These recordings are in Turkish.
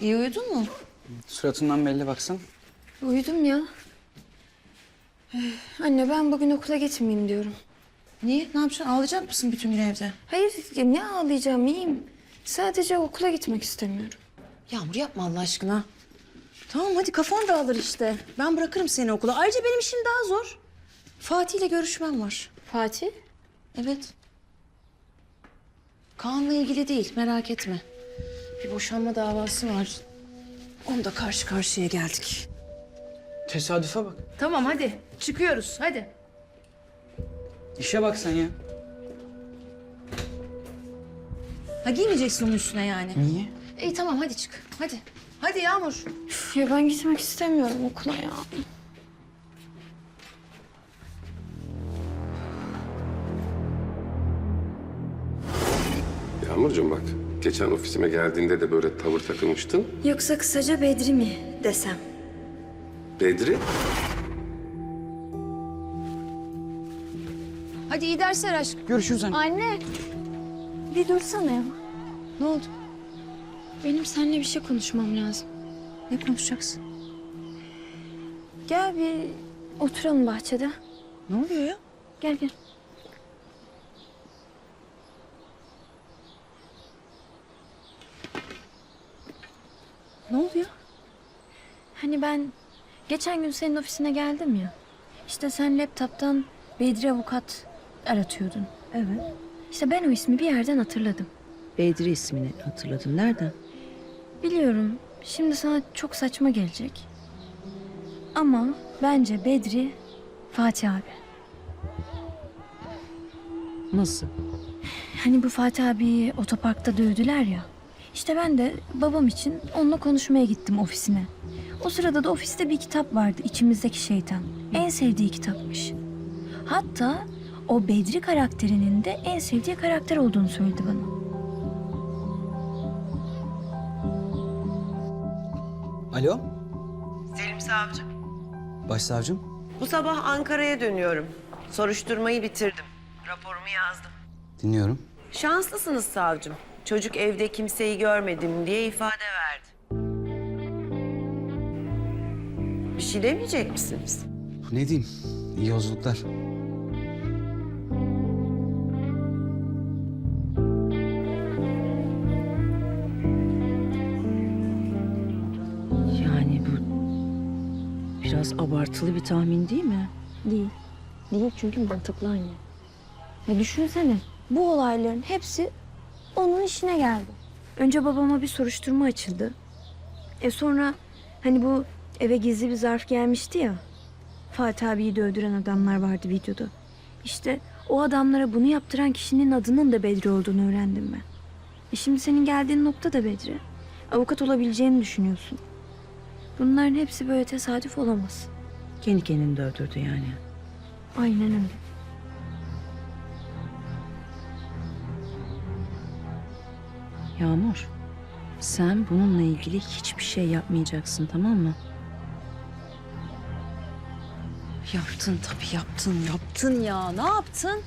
İyi uyudun mu? Suratından belli baksana. Uyudum ya. Eh, Anne ben bugün okula gitmeyeyim diyorum. Niye? Ne yapacaksın? Ağlayacak mısın bütün gün evde? Hayır ya ne ağlayacağım iyiyim. Sadece okula gitmek istemiyorum. Yağmur yapma Allah aşkına. Tamam hadi kafan dağılır işte. Ben bırakırım seni okula. Ayrıca benim işim daha zor. Fatih ile görüşmem var. Fatih? Evet. Kaan'la ilgili değil merak etme. Bir boşanma davası var. Onda karşı karşıya geldik. Tesadüfe bak. Tamam hadi çıkıyoruz hadi. İşe bak sen ya. Ha giymeyeceksin onun üstüne yani. Niye? İyi tamam hadi çık. Hadi. Hadi Yağmur. Üf, Ya ben gitmek istemiyorum okula ya. Yağmurcuğum bak, geçen ofisime geldiğinde de böyle tavır takılmıştın. Yoksa kısaca Bedri mi desem? Bedri, Hadi iyi dersler aşkım. Görüşürüz anne. Anne. Bir dursana ya. Ne oldu? Benim seninle bir şey konuşmam lazım. Ne konuşacaksın? Gel bir oturalım bahçede. Ne oluyor ya? Gel gel. Ne oluyor? Hani ben geçen gün senin ofisine geldim ya. İşte sen laptop'tan Bedri Avukat aratıyordun. Evet. İşte ben o ismi bir yerden hatırladım. Bedri ismini hatırladım. Nereden? Biliyorum şimdi sana çok saçma gelecek. Ama bence Bedri Fatih abi. Nasıl? Hani bu Fatih abiyi otoparkta dövdüler ya. İşte ben de babam için onunla konuşmaya gittim ofisine. O sırada da ofiste bir kitap vardı İçimizdeki Şeytan. En sevdiği kitapmış. Hatta o Bedri karakterinin de en sevdiği karakter olduğunu söyledi bana. Alo, Selim Savcı. başsavcım. Bu sabah Ankara'ya dönüyorum. Soruşturmayı bitirdim. Raporumu yazdım. Dinliyorum. Şanslısınız savcım. Çocuk evde kimseyi görmedim diye ifade verdi. Bir şey demeyecek misiniz? Ne diyeyim? İyi yolculuklar. Yani bu biraz abartılı bir tahmin değil mi? Değil. Değil çünkü mantıklı anne. Ya düşünsene bu olayların hepsi onun işine geldi. Önce babama bir soruşturma açıldı. E sonra hani bu eve gizli bir zarf gelmişti ya. Fatih abiyi de öldüren adamlar vardı videoda. İşte o adamlara bunu yaptıran kişinin adının da Bedri olduğunu öğrendim ben. E şimdi senin geldiğin nokta da Bedri. Avukat olabileceğini düşünüyorsun. Bunların hepsi böyle tesadüf olamaz. Kendi kendini de öldürdü yani. Aynen öyle. Yağmur, sen bununla ilgili hiçbir şey yapmayacaksın tamam mı? Yaptın tabii yaptın. Yaptın ya. Ne yaptın?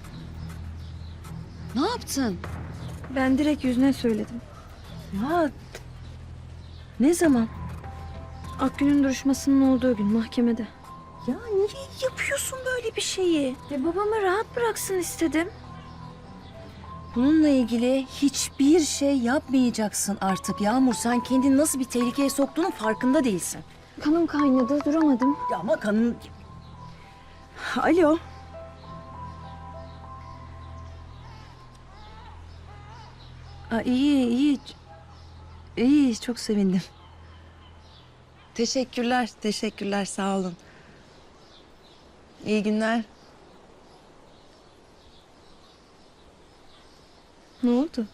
Ne yaptın? Ben direkt yüzüne söyledim. Ya ne zaman? Akgün'ün duruşmasının olduğu gün mahkemede. Ya niye yapıyorsun böyle bir şeyi? E babamı rahat bıraksın istedim. Bununla ilgili hiçbir şey yapmayacaksın artık Yağmur. Sen kendini nasıl bir tehlikeye soktuğunun farkında değilsin. Kanım kaynadı duramadım. Ya ama kanın... Alo. Aa, iyi, iyi. İyi, çok sevindim. Teşekkürler, teşekkürler. Sağ olun. İyi günler. Ne oldu?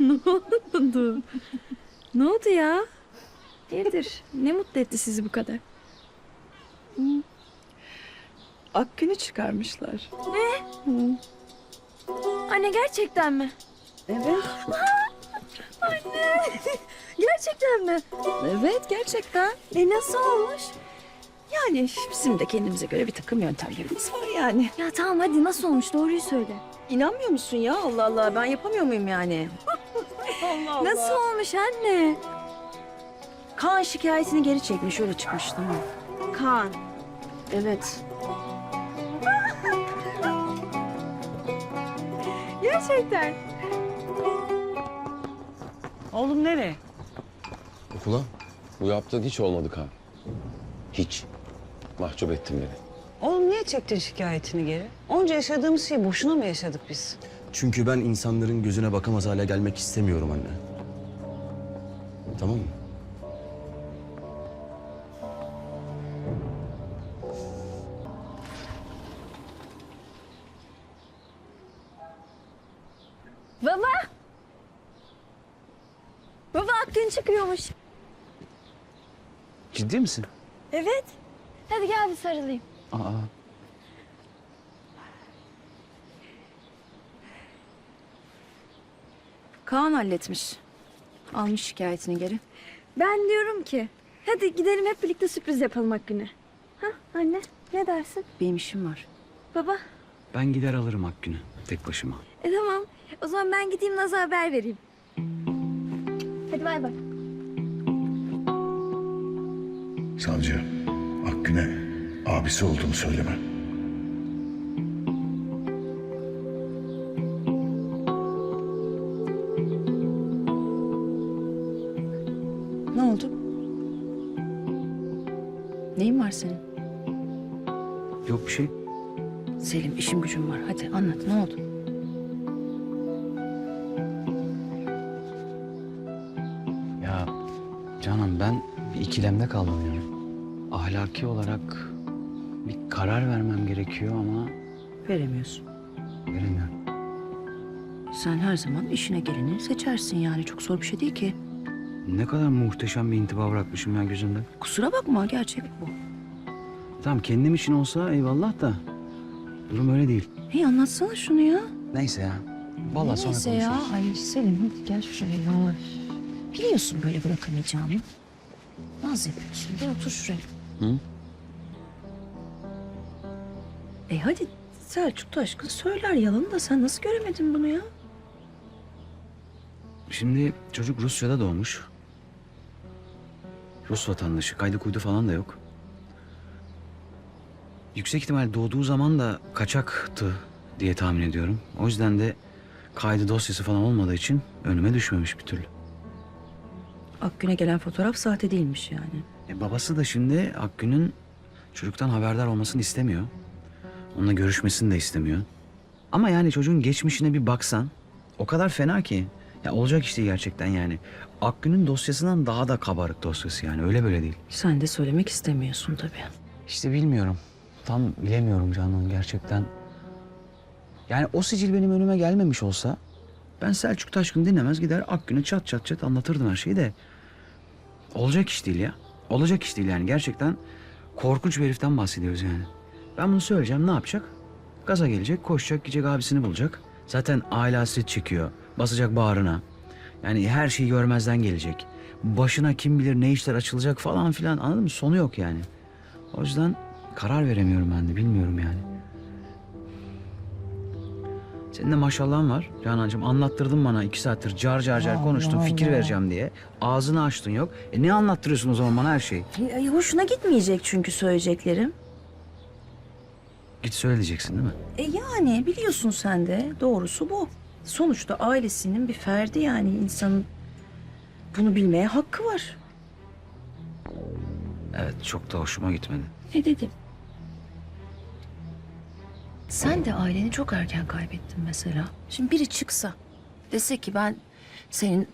ne oldu? ne oldu ya? Hayırdır? Ne mutlu etti sizi bu kadar? Akgün'ü çıkarmışlar. Anne gerçekten mi? Evet. Gerçekten mi? Evet, gerçekten. E nasıl olmuş? Yani bizim de kendimize göre bir takım yöntemlerimiz var yani. Ya tamam hadi nasıl olmuş doğruyu söyle. İnanmıyor musun ya? Allah Allah ben yapamıyor muyum yani? Allah Allah. Nasıl olmuş anne? Kaan şikayetini geri çekmiş öyle çıkmış tamam. Kaan. Evet. Gerçekten. Oğlum nereye? Okula? Bu yaptığın hiç olmadı Kaan. Hiç. Mahcup ettin beni. Niye çektin şikayetini geri? Onca yaşadığımız şeyi boşuna mı yaşadık biz? Çünkü ben insanların gözüne bakamaz hale gelmek istemiyorum anne. Tamam mı? Baba. Baba Akgün çıkıyormuş. Ciddi misin? Evet. Hadi gel bir sarılayım. Aa. Kaan halletmiş. Almış şikayetini geri. Ben diyorum ki hadi gidelim hep birlikte sürpriz yapalım Akgün'e. Ha anne ne dersin? Benim işim var. Baba. Ben gider alırım Akgün'ü tek başıma. E tamam. O zaman ben gideyim Naz'a haber vereyim. Hadi bay bay. Savcı, Akgün'e abisi olduğunu söyleme. Ne oldu? Neyin var senin? Yok bir şey. Selim işim gücüm var. Hadi anlat ne oldu? Ya Canan ben bir ikilemde kaldım yani. Ahlaki olarak bir karar vermem gerekiyor ama Veremiyorsun. veremiyorum. Sen her zaman işine geleni seçersin yani. Çok zor bir şey değil ki. Ne kadar muhteşem bir intiba bırakmışım ya gözünde. Kusura bakma gerçek bu. Tamam kendim için olsa eyvallah da durum öyle değil. Hey anlatsana şunu ya. Neyse ya. Vallahi sonra Neyse konuşuruz. ya. Ay Selim hadi gel şuraya ya. Biliyorsun böyle bırakamayacağımı. Naz yapıyorsun. Gel otur şuraya. Hı? E hadi Selçuk Taşkın söyler yalanı da sen nasıl göremedin bunu ya? Şimdi çocuk Rusya'da doğmuş. Rus vatandaşı. Kaydı kuydu falan da yok. Yüksek ihtimal doğduğu zaman da kaçaktı diye tahmin ediyorum. O yüzden de kaydı dosyası falan olmadığı için önüme düşmemiş bir türlü. Akgün'e gelen fotoğraf sahte değilmiş yani. E babası da şimdi Akgün'ün çocuktan haberdar olmasını istemiyor. Onunla görüşmesini de istemiyor. Ama yani çocuğun geçmişine bir baksan o kadar fena ki. Ya olacak iş değil gerçekten yani. Akgün'ün dosyasından daha da kabarık dosyası yani öyle böyle değil. Sen de söylemek istemiyorsun tabii. İşte bilmiyorum. Tam bilemiyorum Canan gerçekten. Yani o sicil benim önüme gelmemiş olsa ben Selçuk Taşkın dinlemez gider Akgün'e çat çat çat anlatırdım her şeyi de. Olacak iş değil ya. Olacak iş değil yani gerçekten korkunç bir heriften bahsediyoruz yani. Ben bunu söyleyeceğim ne yapacak? Gaza gelecek, koşacak, gidecek abisini bulacak. Zaten aile hasret çekiyor. Basacak bağrına. Yani her şeyi görmezden gelecek. Başına kim bilir ne işler açılacak falan filan anladın mı? Sonu yok yani. O yüzden karar veremiyorum ben de bilmiyorum yani. Senin de maşallahın var Canancığım. Anlattırdın bana iki saattir car car car konuştun fikir vereceğim diye. Ağzını açtın yok. E ne anlattırıyorsun o zaman bana her şeyi? Hoşuna gitmeyecek çünkü söyleyeceklerim. Git söyle diyeceksin değil mi? E yani biliyorsun sen de doğrusu bu. Sonuçta ailesinin bir ferdi yani insanın bunu bilmeye hakkı var. Evet çok da hoşuma gitmedi. Ne dedim? Sen de aileni çok erken kaybettin mesela. Şimdi biri çıksa dese ki ben senin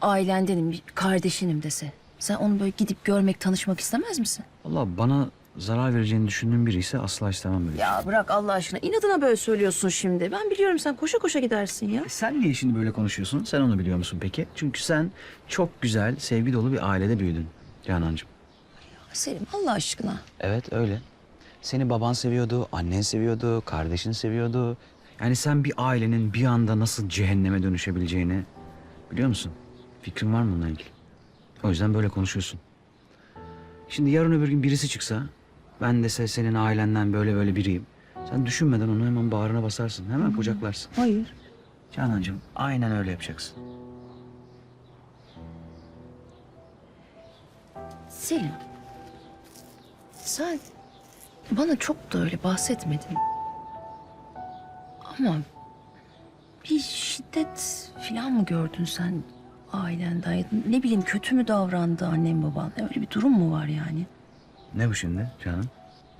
ailendenim, bir kardeşinim dese. Sen onu böyle gidip görmek, tanışmak istemez misin? Valla bana zarar vereceğini düşündüğüm biri ise asla istemem böyle. Ya bırak Allah aşkına. İnadına böyle söylüyorsun şimdi. Ben biliyorum sen koşa koşa gidersin ya. E Sen niye şimdi böyle konuşuyorsun? Sen onu biliyor musun peki? Çünkü sen çok güzel, sevgi dolu bir ailede büyüdün Canancığım. Selim Allah aşkına. Evet öyle. Seni baban seviyordu, annen seviyordu, kardeşin seviyordu. Yani sen bir ailenin bir anda nasıl cehenneme dönüşebileceğini biliyor musun? Fikrin var mı bununla ilgili? O yüzden böyle konuşuyorsun. Şimdi yarın öbür gün birisi çıksa Ben dese senin ailenden böyle böyle biriyim. Sen düşünmeden onu hemen bağrına basarsın. Hemen kucaklarsın. Hayır. Canancığım aynen öyle yapacaksın. Selim. Sen bana çok da öyle bahsetmedin. Ama bir şiddet falan mı gördün sen ailenden? Ne bileyim kötü mü davrandı annem baban? Öyle bir durum mu var yani? Ne bu şimdi Canan?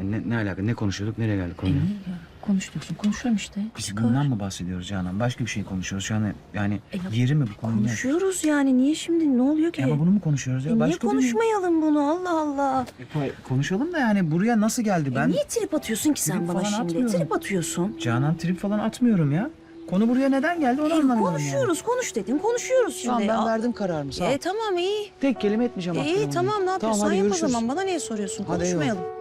Ne, ne alaka? Ne konuşuyorduk? Nereye geldik E konuya? niye ya? Konuşuyorsun. Konuşuyorum işte. Biz Çıkar. bundan mı bahsediyoruz Canan? Başka bir şey konuşuyoruz. Şu an yani E, ya- yeri mi bu konu? ne? Konuşuyoruz yani. Niye şimdi? Ne oluyor ki? Ya ama bunu mu konuşuyoruz ya? E niye Başka bir- konuşmayalım bunu? Allah Allah. E, Konuşalım da yani buraya nasıl geldi? Ben E niye trip atıyorsun ki sen Trip bana falan şimdi? atmıyorum. Trip atıyorsun. Canan trip falan atmıyorum ya. Konu buraya neden geldi onu E, anlamadım konuşuyoruz, konuş dedin. Konuşuyoruz yani. şimdi. Tamam ben verdim kararımı sağ ol. E tamam iyi. Tek kelime etmeyeceğim E, hakkında iyi tamam ne yapıyorsan hadi yap o görüşürüz. zaman. Bana niye soruyorsun? Hadi eyvallah. Konuşmayalım.